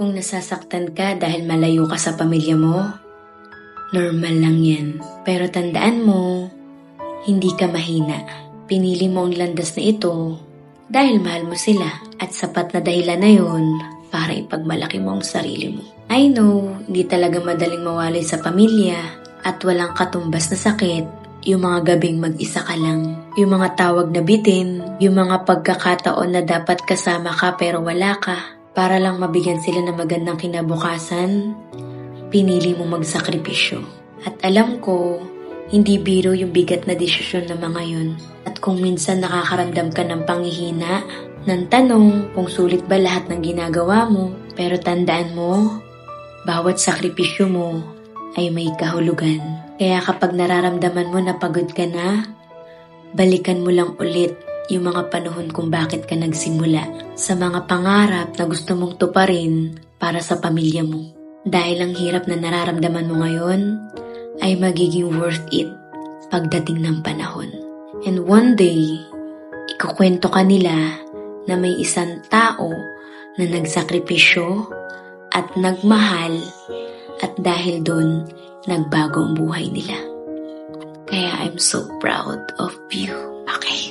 Kung nasasaktan ka dahil malayo ka sa pamilya mo, normal lang yan. Pero tandaan mo, hindi ka mahina. Pinili mo ang landas na ito dahil mahal mo sila at sapat na dahilan na yon para ipagmalaki mo ang sarili mo. I know, hindi talaga madaling mawalay sa pamilya at walang katumbas na sakit yung mga gabing mag-isa ka lang, yung mga tawag na bitin, yung mga pagkakataon na dapat kasama ka pero wala ka, para lang mabigyan sila ng magandang kinabukasan, pinili mo magsakripisyo. At alam ko, hindi biro yung bigat na desisyon ng mga yun. At kung minsan nakakaramdam ka ng panghihina, ng tanong kung sulit ba lahat ng ginagawa mo, pero tandaan mo, bawat sakripisyo mo ay may kahulugan. Kaya kapag nararamdaman mo na pagod ka na, balikan mo lang ulit yung mga panahon kung bakit ka nagsimula sa mga pangarap na gusto mong tuparin para sa pamilya mo. Dahil ang hirap na nararamdaman mo ngayon ay magiging worth it pagdating ng panahon. And one day, ikukwento ka nila na may isang tao na nagsakripisyo at nagmahal at dahil doon, nagbago ang buhay nila. Kaya I'm so proud of you.